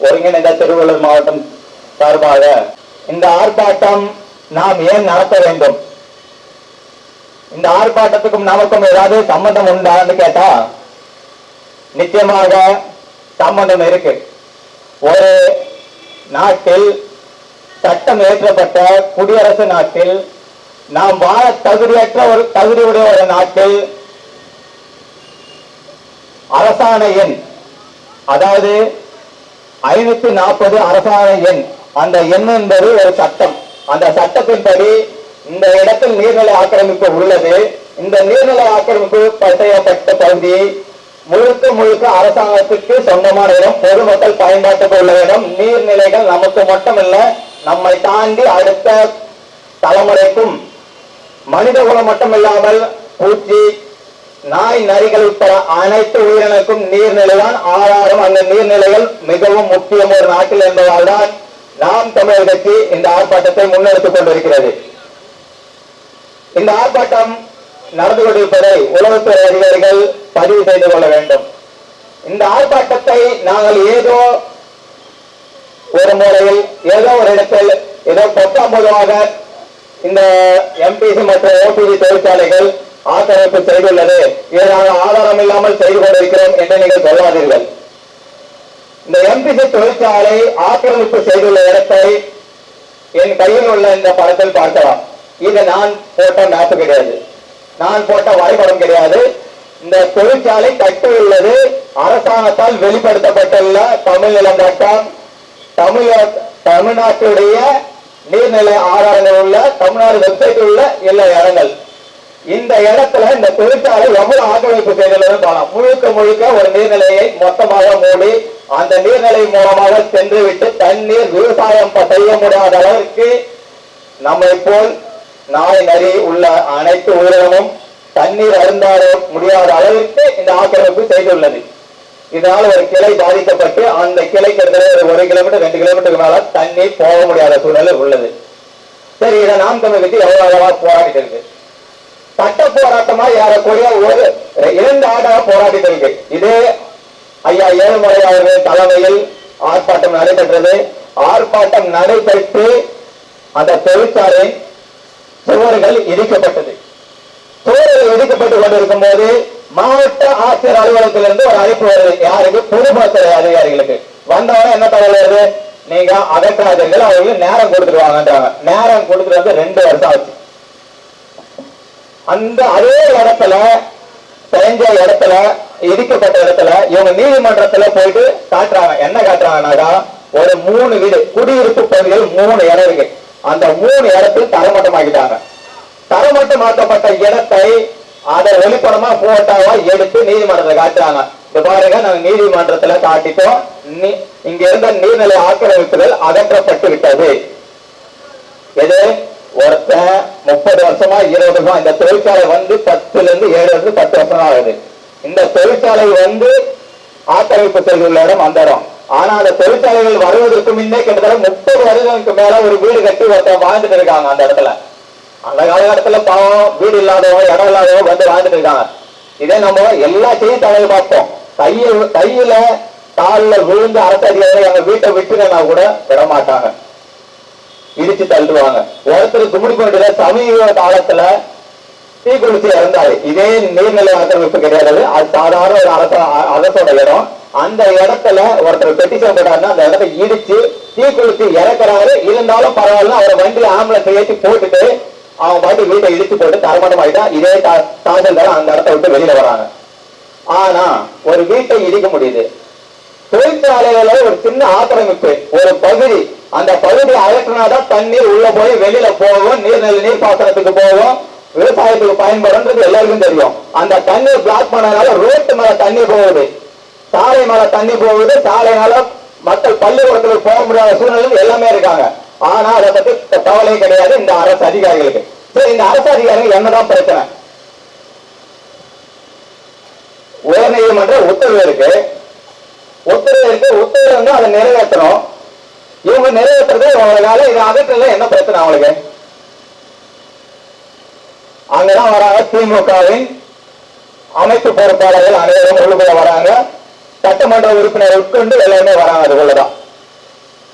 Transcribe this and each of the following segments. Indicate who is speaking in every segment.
Speaker 1: ஒருங்கிணைந்த திருவள்ளூர் மாவட்டம் சார்பாக இந்த ஆர்ப்பாட்டம் நாம் ஏன் நடத்த வேண்டும்? இந்த ஆர்ப்பாட்டத்துக்கும் நமக்கும் ஏதாவது சம்பந்தம் உண்டான்னு கேட்டா நிச்சயமாக சம்பந்தம் இருக்கு. ஒரு நாட்டில் சட்டம் ஏற்றப்பட்ட குடியரசு நாட்டில் நாம் வாழ தகுதியற்ற ஒரு தகுதியுடைய ஒரு நாட்டில் அரசாணை எண் அதாவது ஐநூத்தி நாற்பது அரசாணை எண். அந்த எண் என்பது ஒரு சட்டம். அந்த சட்டத்தின்படி இந்த இடத்தில் நீர்நிலை ஆக்கிரமிப்பு உள்ளது. இந்த நீர்நிலை ஆக்கிரமிப்பு செய்யப்பட்ட பகுதி முழுக்க முழுக்க அரசாங்கத்துக்கு சொந்தமான இடம். பொதுமக்கள் பயன்பாட்டுக்கு உள்ள இடம். நீர்நிலைகள் நமக்கு மட்டுமல்ல நம்மை தாண்டி அடுத்த தலைமுறைக்கும் மனித குலம் மட்டுமில்லாமல் பூச்சி நாய் நரிகள் உட்பட அனைத்து உயிரினருக்கும் நீர்நிலைதான். ஆதாரம் அந்த நீர்நிலைகள் மிகவும் முக்கியம் ஒரு நாட்டில் என்பதால் தான் நாம் தமிழர் கட்சி இந்த ஆர்ப்பாட்டத்தை முன்னெடுத்துக் கொண்டிருக்கிறது. இந்த ஆர்ப்பாட்டம் நடந்து கொண்டிருப்பதை உளவுத்துறை அதிகாரிகள் பதிவு செய்து கொள்ள வேண்டும். இந்த ஆர்ப்பாட்டத்தை நாங்கள் ஏதோ ஒரு முறையில் ஏதோ ஒரு இடத்தில் ஏதோ பத்தாம் பொதுவாக இந்த எம்பிசி மற்றும் ஓபிசி தொழிற்சாலைகள் ஆக்கிரமிப்பு செய்துள்ளது. இதை ஆதாரம் இல்லாமல் செய்து கொண்டிருக்கிறோம் என்று நீங்கள் சொல்லாதீர்கள். இந்த எம்பிசி தொழிற்சாலை ஆக்கிரமிப்பு செய்துள்ள இடத்தை என் கையில் உள்ள இந்த படத்தில் பார்க்கலாம். இது நான் போட்ட மேப் கிடையாது. நான் போட்ட வரைபடம் கிடையாது. இந்த தொழிற்சாலை கட்டியுள்ளது. அரசாங்கத்தால் வெளிப்படுத்தப்பட்டுள்ள தமிழ் நிலம் தமிழ தமிழ்நாட்டுடைய நீர்நிலை ஆதாரங்கள் உள்ள தமிழ்நாடு வெப்சைட் உள்ள எல்லா இடங்கள். இந்த இடத்துல இந்த தொழிற்சாலை எவ்வளவு ஆக்கிரமிப்பு செய்துள்ளதுன்னு பார்க்கலாம். முழுக்க முழுக்க ஒரு நீர்நிலையை மொத்தமாக மூடி அந்த நீர்நிலை மூலமாக சென்று விட்டு தண்ணீர் விவசாயம் செய்ய முடியாத அளவிற்கு நம்மை போல் நாய் நரி உள்ள அனைத்து உயிரினமும் தண்ணீர் அருந்தாட முடியாத அளவிற்கு இந்த ஆக்கிரமிப்பு செய்துள்ளது. இதனால் ஒரு கிளை பாதிக்கப்பட்டு அந்த கிளை கிட்டத்தட்ட ஒரு ஒரு கிலோமீட்டர் ரெண்டு கிலோமீட்டருக்கு மேல தண்ணீர் போக முடியாத சூழ்நிலை உள்ளது. சரி இதை நாம் தமிழ் எவ்வளவு அளவா போராடிட்டு இருக்கு? சட்ட போராட்டமா ஏறக்கூடிய ஒரு இரண்டு ஆண்டாக போராடிட்டு இருக்கு இது ஐயா ஏழுமலை அவர்கள் தலைமையில் ஆர்ப்பாட்டம் நடைபெற்றது. ஆர்ப்பாட்டம் நடைபெற்று அந்த தொழிற்சாலை சுவர்கள் இடிக்கப்பட்டது. சுவர்கள் இடிக்கப்பட்டு கொண்டிருக்கும் போது மாவட்ட ஆட்சியர் அலுவலகத்திலிருந்து ஒரு அழைப்பு வருது. யாருக்கு? பொதுமக்கள் அதிகாரிகளுக்கு. வந்தவங்க என்ன தகவல் வருது? நீங்க அகற்றாதீர்கள் அவங்களுக்கு நேரம் கொடுத்துருவாங்கன்றாங்க நேரம் கொடுத்துட்டு வந்து ரெண்டு வருஷம் ஆச்சு. அந்த அதே இடத்துல பெயஞ்ச இடத்துல இடிக்கப்பட்ட இடத்துல இவங்க நீதிமன்றத்துல போயிட்டு காட்டுறாங்க. என்ன காட்டுறாங்கன்னாக்கா ஒரு மூணு வீடு குடியிருப்பு பகுதிகள் மூணு இடம் இருக்கு அந்த மூணு இடத்துல தரமட்டமாக்கிட்டாங்க. தரமட்டமாக்கப்பட்ட இடத்தை அதை வெளிப்படமா போட்டாவா எடுத்து நீதிமன்றத்தை காட்டுறாங்க. இப்ப பாருங்க நாங்க நீதிமன்றத்துல காட்டிட்டோம். நீ- இங்க இருந்த நீர்நிலை ஆக்கிரமிப்புகள் அகற்றப்பட்டு விட்டது. எது? ஒருத்தன் முப்பது வருஷமா இருபது வருஷமா இந்த தொழிற்சாலை வந்து பத்துல இருந்து ஏழு வருஷம் பத்து வருஷம் ஆகுது. இந்த தொழிற்சாலை வந்து ஆக்கிரமிப்பு செய்துள்ள இடம் அந்த இடம் ஆனா அந்த தொழிற்சாலைகள் வருவதற்கு முன்னே கிட்டத்தட்ட முப்பது வருடங்களுக்கு மேல ஒரு வீடு கட்டி ஒருத்தன் வாழ்ந்துட்டு இருக்காங்க அந்த இடத்துல. அந்த காலகட்டத்துல பாவம் வீடு இல்லாதவங்க இடம் இல்லாதவங்க வந்து வாழ்ந்துட்டு இருக்காங்க. இதே நம்ம எல்லா செய்தித்தாளையும் பார்ப்போம். கையில் கையில கால்ல விழுந்து அரசு அதிகாரிகள் எங்க வீட்டை விட்டுனா கூட விட மாட்டாங்க இடிச்சு தள்ளுவாங்க. ஒருத்தர் கும்பிடி கொண்டு சமீப காலத்துல தீக்குளிச்சு இறந்தாரு. இதே நீர்நிலை ஆக்கிரமிப்பு கிடையாது. அது சாதாரண ஒரு அரச அரசோட இடம். அந்த இடத்துல ஒருத்தர் பெட்டிஷன் போட்டாருன்னா அந்த இடத்தை இடிச்சு தீக்குளிச்சு இறக்குறாரு. இருந்தாலும் பரவாயில்ல அவரை வண்டியில ஆம்புலன்ஸ் ஏற்றி போட்டுட்டு அவன் பாட்டு வீட்டை இடிச்சு போட்டு தரமட்டம் ஆயிட்டா இதே தா- தாசில்தார் அந்த இடத்த விட்டு வெளியில வராங்க. ஆனா ஒரு வீட்டை இடிக்க முடியுது. தொழிற்சாலையில ஒரு சின்ன ஆக்கிரமிப்பு ஒரு பகுதி அந்த பகுதி அகற்றினாதான் தண்ணீர் உள்ள போய் வெளியில போகும் நீர்நிலை நீர்ப்பாசனத்துக்கு போகும். விவசாயத்துக்கு பயன்படுறது எல்லாருக்கும் தெரியும். அந்த தண்ணீர் பிளாக் பண்ணனால ரோட்டு மேல தண்ணி போகுது. சாலை மேல தண்ணி போகுது. சாலைனால மக்கள் பள்ளிக்கூடத்துக்கு போக முடியாத சூழ்நிலை எல்லாமே இருக்காங்க. ஆனா அதை பத்தி கவலையே கிடையாது இந்த அரசு அதிகாரிகளுக்கு. சரி இந்த அரசு அதிகாரிகள் என்னதான் பிரச்சனை? உயர்நீதிமன்ற உத்தரவு இருக்கு. உத்தரவு இருக்கு உத்தரவு வந்து அதை நிறைவேற்றணும். இவங்க நிறைவேற்றுறது அவங்களால இதை அகற்றல என்ன பிரச்சனை அவங்களுக்கு? அங்கதான் வராங்க திமுகவின் அமைப்பு பொறுப்பாளர்கள் அனைவரும் உள்ளுக்குள்ள வராங்க. சட்டமன்ற உறுப்பினர் உட்கொண்டு எல்லாருமே வராங்க அதுக்குள்ளதான்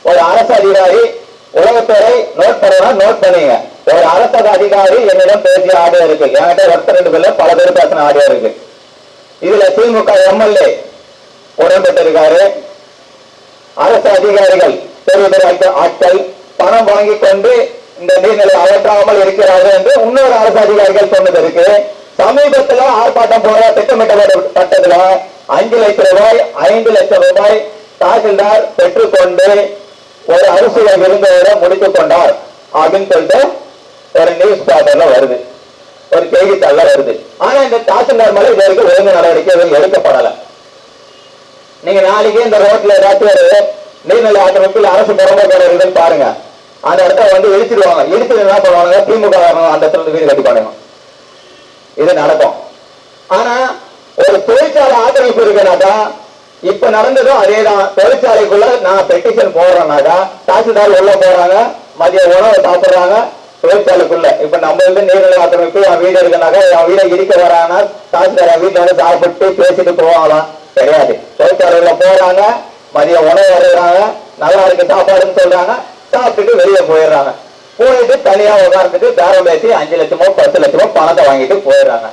Speaker 1: ஒரு அரசு அதிகாரி உலகத்துறை நோட் பண்ணணும் நோட் பண்ணீங்க. ஒரு அரசு அதிகாரி என்னிடம் பேசிய ஆடியோ இருக்கு. என்கிட்ட ஒருத்தர் ரெண்டு பேர்ல பல பேர் பேசின ஆடியோ இருக்கு. இதுல திமுக எம்எல்ஏ உடன்பட்டிருக்காரு. அரசு அதிகாரிகள் பெரிய பெரிய ஆட்கள்- பணம் வாங்கி கொண்டு இந்த நீர்நிலை அகற்றாமல் இருக்கிறார்கள் என்று இன்னொரு அரசு அதிகாரிகள் சொன்னது இருக்கு. சமீபத்தில் ஆர்ப்பாட்டம் போற திட்டமிட்டப்பட்டதுல அஞ்சு லட்சம் ரூபாய் ஐந்து லட்சம் ரூபாய் தாசில்தார் பெற்றுக்கொண்டு ஒரு அரசியல் விருந்தோட முடித்துக் கொண்டார் அப்படின்னு சொல்லிட்டு ஒரு நியூஸ் பேப்பர்ல வருது. ஒரு செய்தித்தாள்ல வருது. ஆனா இந்த தாசில்தார் மேல இது வரைக்கும் ஒழுங்கு நடவடிக்கை எதுவும் நீங்க நாளைக்கு இந்த ரோட்ல ஏதாச்சும் ஒரு நீர்நிலை ஆக்கிரமிப்பில் அரசு புறம்போக்கு இருக்குன்னு பாருங்க. அந்த இடத்த வந்து இடிச்சிடுவாங்க இடிச்சு என்ன பண்ணுவாங்க? திமுக அந்த இடத்துல வீடு கட்டி பண்ணுங்க இது நடக்கும். ஆனா ஒரு தொழிற்சாலை ஆக்கிரமிப்பு இருக்குனாக்கா இப்ப நடந்ததும் அதேதான். தொழிற்சாலைக்குள்ள நான் பெட்டிஷன் போடுறேன்னாக்கா தாசில்தார் உள்ள போறாங்க மதிய உணவு சாப்பிடுறாங்க தொழிற்சாலைக்குள்ள. இப்ப நம்ம வந்து நீர்நிலை ஆக்கிரமிப்பு என் வீடு இருக்குனாக்கா என் வீடை இடிக்க வராங்கன்னா தாசில்தார் வீட்டுல வந்து சாப்பிட்டு பேசிட்டு போவாங்களாம். கிடையாது. தொழிற்சாலையில் போறாங்க மதிய உணவு வருகிறாங்க நல்லா இருக்கு சாப்பாடுன்னு சொல்றாங்க சாப்பிட்டுட்டு வெளியே போயிடுறாங்க. போயிட்டு தனியா உட்கார்ந்துட்டு பேரம் பேசி அஞ்சு லட்சமோ பத்து லட்சமோ பணத்தை வாங்கிட்டு போயிடுறாங்க.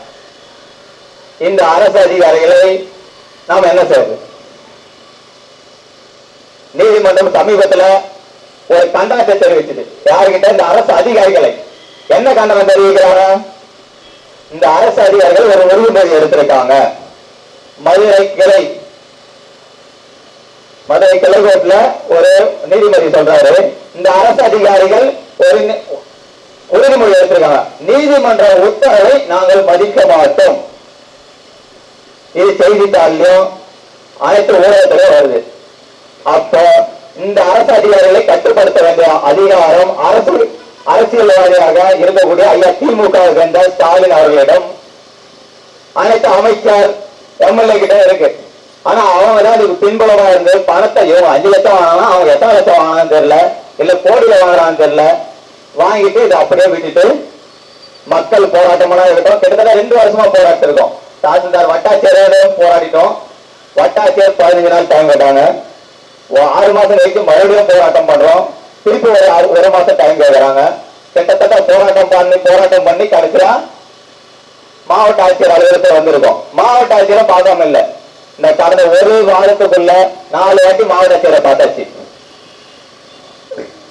Speaker 1: இந்த அரசு அதிகாரிகளை நாம் என்ன செய்வது நீதிமன்றம் சமீபத்துல ஒரு கண்டனத்தை தெரிவிச்சது. யாருக்கிட்ட இந்த அரசு அதிகாரிகளை. என்ன கண்டனம் தெரிவிக்கிறாங்க? இந்த அரசு அதிகாரிகள் ஒரு உறுதிமொழி எடுத்திருக்காங்க. மதுரை கிளை மதுரை கிளை ஒரு நீதிபதி சொல்றாரு. இந்த அரசு அதிகாரிகள் ஒரு உறுதிமொழி எடுத்திருக்காங்க. நீதிமன்ற உத்தரவை நாங்கள் மதிக்க மாட்டோம். இது செய்தித்தாள்லயும் அனைத்து ஊடகத்திலும் வருது. அப்ப இந்த அரசு அதிகாரிகளை கட்டுப்படுத்த வேண்டிய அதிகாரம் அரசு அரசியல்வாதியாக இருக்கக்கூடிய ஐயா திமுக சேர்ந்த ஸ்டாலின் அவர்களிடம் அனைத்து அமைச்சர் எம்எல்ஏ கிட்ட இருக்கு. ஆனா அவன் வந்து அதுக்கு பின்புலமா இருந்து பணத்தை இவங்க அஞ்சு லட்சம் வாங்கினா அவங்க எத்தனை லட்சம் வாங்கினான்னு தெரியல. இல்ல கோடியில வாங்குறான்னு தெரியல. வாங்கிட்டு இதை அப்படியே விட்டுட்டு மக்கள் போராட்டமெல்லாம் இருக்கட்டும் கிட்டத்தட்ட ரெண்டு வருஷமா போராட்டம் இருக்கோம் தாசில்தார் வட்டாட்சியரையும் போராடிட்டோம். வட்டாட்சியர் பதினஞ்சு நாள் டைம் கேட்டாங்க. ஆறு மாசம் கழிச்சு மறுபடியும் போராட்டம் பண்றோம். திருப்பி ஒரு ஆறு ஒரு மாசம் டைம் கேட்கறாங்க கிட்டத்தட்ட போராட்டம் பண்ணி போராட்டம் பண்ணி கடைசியா மாவட்ட ஆட்சியர் அலுவலகத்தை வந்திருக்கோம். மாவட்ட ஆட்சியரை பார்க்காம இல்ல. இந்த கடந்த ஒரு வாரத்துக்குள்ள நாலு வாட்டி மாவட்ட ஆட்சியரை பார்த்தாச்சு.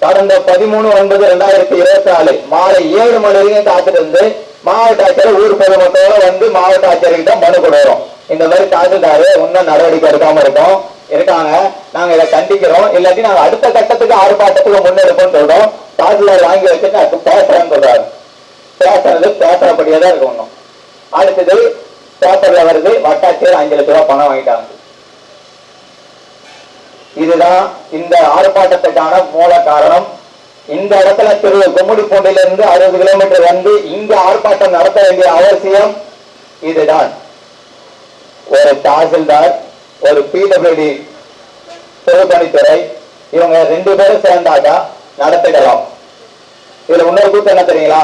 Speaker 1: கடந்த பதிமூணு ஒன்பது ரெண்டாயிரத்தி இருபத்தி நாலு மாலை ஏழு மணி வரைக்கும் காத்துட்டு இருந்து மாவட்ட ஆட்சியர் ஊர் பொதுமக்களோட வந்து மாவட்ட ஆட்சியர்கிட்ட மனு கொடுறோம் இந்த மாதிரி தாசில்தாரு இன்னும் நடவடிக்கை எடுக்காம இருக்கோம். இருக்காங்க. நாங்க இதை கண்டிக்கிறோம். இல்லாட்டி நாங்க அடுத்த கட்டத்துக்கு ஆர்ப்பாட்டத்துக்கு முன்னெடுப்போம்னு சொல்றோம். தாசில்தார் வாங்கி வச்சுட்டு அதுக்கு பேசுறேன்னு சொல்றாரு. பேசுறது பேசுறபடியே தான் இருக்கணும். அடுத்தது பேப்பர்ல வருது வட்டாட்சியர் அஞ்சு லட்ச ரூபாய் பணம் வாங்கிட்டாங்க. இதுதான் இந்த ஆர்ப்பாட்டத்துக்கான மூல காரணம். இந்த இடத்துல திரு கும்மிடிப்பூண்டில பூண்டிலிருந்து அறுபது கிலோமீட்டர் வந்து இங்க ஆர்ப்பாட்டம் நடத்த வேண்டிய அவசியம் இதுதான். ஒரு தாசில்தார் ஒரு பிடபிள்யூடி பொதுப்பணித்துறை இவங்க ரெண்டு பேரும் சேர்ந்தாக்கா நடத்திடலாம். இதுல இன்னொரு கூட்டம் என்ன தெரியுங்களா?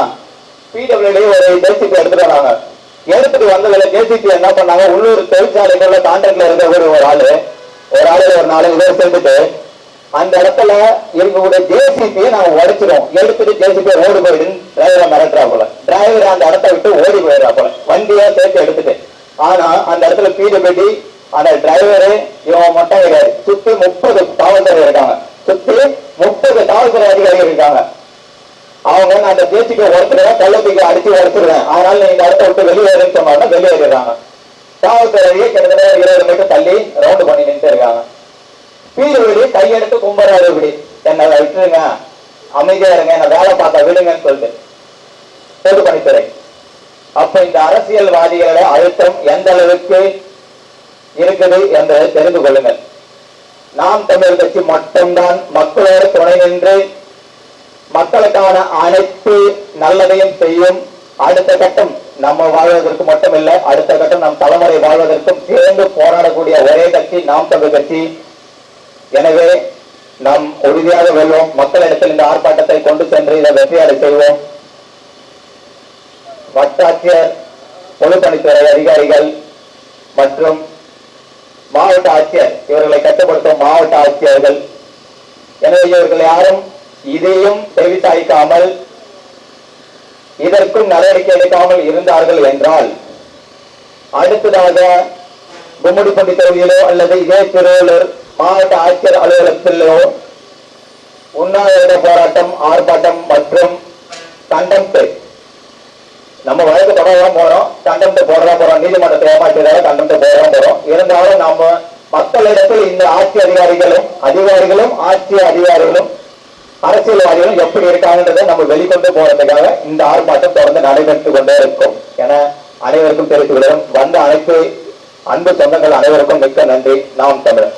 Speaker 1: பிடபிள்யூடி ஒரு ஜேசிபி எடுத்துட்டு வராங்க. எடுத்துட்டு வந்ததுல ஜேசிபி என்ன பண்ணாங்க? உள்ளூர் தொழிற்சாலைகள்ல கான்ட்ராக்ட்ல இருந்த ஒரு ஒரு ஆளு ஒரு ஆளு ஒரு நாலு பேர் சேர்ந்துட்டு அந்த இடத்துல இருக்கக்கூடிய ஜேசிபியை நாங்க உடைச்சிடும் எடுத்துட்டு ஜேசிபி ஓடி போயிடுன்னு டிரைவரை மிரட்டுறா போல. டிரைவர் அந்த இடத்த விட்டு ஓடி போயிடுறா போல. வண்டியை சேர்த்து எடுத்துட்டு. ஆனா அந்த இடத்துல பிடபிள்யூடி அந்த டிரைவரு இவன் மட்டும் கிடையாது சுத்தி முப்பது காவல்துறை இருக்காங்க. சுத்தி முப்பது காவல்துறை அதிகாரிகள் இருக்காங்க. நான் அந்த ஜேசிக்கு உடச்சிருவேன் கள்ளத்துக்கு அடிச்சு உடச்சிருவேன் அதனால நீங்க இந்த இடத்த விட்டு வெளியேறுன்னு சொன்னா வெளியேறிடுறாங்க காவல்துறையை கிட்டத்தட்ட இருபது மீட்டர் தள்ளி ரவுண்டு பண்ணி நின்று இருக்காங்க. கையெடுத்து கும்பராது இப்படி என்னை விட்டுருங்க. அமைதியா இருங்க. என்ன வேலை பார்க்க விடுங்கன்னு சொல்லிட்டு. பொது பணித்துறை அப்ப இந்த அரசியல்வாதிகளோட அழுத்தம் எந்த அளவுக்கு இருக்குது என்பதை தெரிந்து கொள்ளுங்கள். நாம் தமிழ் கட்சி மட்டும்தான் மக்களோடு துணை நின்று மக்களுக்கான அனைத்து நல்லதையும் செய்யும் அடுத்த கட்டம் நம்ம வாழ்வதற்கு மட்டுமில்லை அடுத்த கட்டம் நம் தலைமுறை வாழ்வதற்கும் சேர்ந்து போராடக்கூடிய ஒரே கட்சி நாம் தமிழ் கட்சி. எனவே நாம் உறுதியாக வெல்வோம். மக்களிடத்தில் இந்த ஆர்ப்பாட்டத்தை கொண்டு சென்று இதை வெற்றியாட செய்வோம். வட்டாட்சியர் பொதுப்பணித்துறை அதிகாரிகள் மற்றும் மாவட்ட ஆட்சியர் இவர்களை கட்டுப்படுத்தும் மாவட்ட ஆட்சியர்கள். எனவே இவர்கள் யாரும் இதையும் செவிசாய்க்காமல் இதற்கும் நடவடிக்கை எடுக்காமல் இருந்தார்கள் என்றால் அடுத்ததாக கும்மிடிப்பள்ளி தொகுதியிலோ அல்லது இதே திருவள்ளூர் மாவட்ட ஆட்சியர் அலுவலகத்திலோ உண்ணாவிரத போராட்டம் ஆர்ப்பாட்டம் மற்றும் கண்டம்ட்டு நம்ம வழக்கு தொடரலாம் போறோம். கண்டம்ட்டு போடலாம் போறோம். நீதிமன்றத்தை ஏமாற்றியதாக கண்டம்ட்டு போடலாம் போறோம். இருந்தாலும் நாம மக்களிடத்தில் இந்த ஆட்சி அதிகாரிகளும் அதிகாரிகளும் ஆட்சி அதிகாரிகளும் அரசியல்வாதிகளும் எப்படி இருக்காங்கன்றதை நம்ம வெளிக்கொண்டு போறதுக்காக இந்த ஆர்ப்பாட்டம் தொடர்ந்து நடைபெற்று கொண்டே இருக்கும். என அனைவருக்கும் தெரிவித்துவிடும் வந்த அனைத்து அன்பு சொந்தங்கள் அனைவருக்கும் மிக்க நன்றி. நாம் தமிழர்.